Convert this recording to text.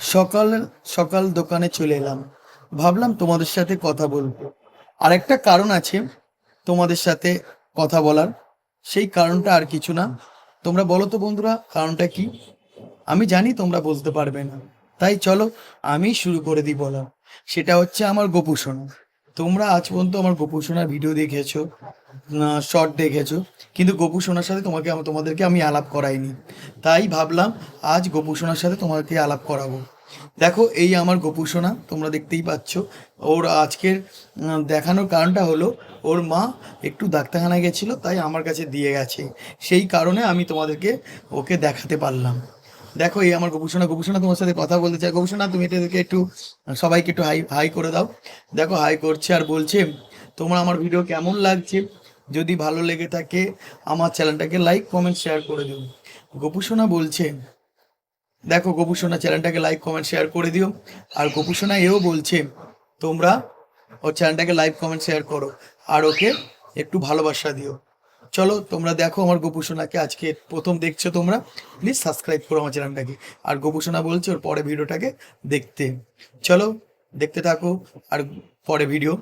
সকাল সকাল দোকানে চলে এলাম। ভাবলাম তোমাদের সাথে কথা বলব। আর একটা কারণ আছে তোমাদের সাথে কথা বলার। সেই কারণটা আর কিছু না। তোমরা বলো তো বন্ধুরা, কারণটা কি? আমি জানি তোমরা বলতে পারবে না। তাই চলো, আমি শুরু করে দিই বলা সেটা হচ্ছে আমার গোপুসোনা তোমরা আজ পর্যন্ত আমার গোপুসোনার ভিডিও দেখেছ শর্ট দেখেছ, কিন্তু গোপুসোনার সাথে তোমাকে তোমাদেরকে আমি আলাপ করাইনি। তাই ভাবলাম আজ গোপুসোনার সাথে তোমাকে আলাপ করাবো। দেখো, এই আমার গোপুসোনা তোমরা দেখতেই পাচ্ছ, ওর আজকের দেখানোর কারণটা হলো, ওর মা একটু ডাক্তারখানায় গেছিল, তাই আমার কাছে দিয়ে গেছে। সেই কারণে আমি তোমাদেরকে ওকে দেখাতে পারলাম। দেখো, এই আমার গোপুসোনা গোপুসোনা তোমার সাথে কথা বলতে চাই। গোপুসোনা, তুমি এটাকে একটু, সবাইকে একটু হাই হাই করে দাও। দেখো হাই করছে আর বলছে, তোমার আমার ভিডিও কেমন লাগছে? যদি ভালো লেগে থাকে, আমার চ্যানেলটাকে লাইক কমেন্ট শেয়ার করে দিও। গোপুসোনা বলছে, দেখো, গোপুসোনা চ্যানেলটাকে লাইক কমেন্ট শেয়ার করে দিও। আর গোপুসোনা এও বলছে, তোমরা ওর চ্যানেলটাকে লাইক কমেন্ট শেয়ার করো। আর ওকে একটু ভালোবাসা দিও। চলো, তোমরা দেখো আমার গোপুসোনাকে। আজকে প্রথম দেখছ তোমরা। প্লিজ সাবস্ক্রাইব করো আমার চ্যানেলটাকে। আর গোপুসোনা বলছে ওর পরে ভিডিওটাকে দেখতে। চলো, দেখতে থাকো। আর পরে ভিডিও।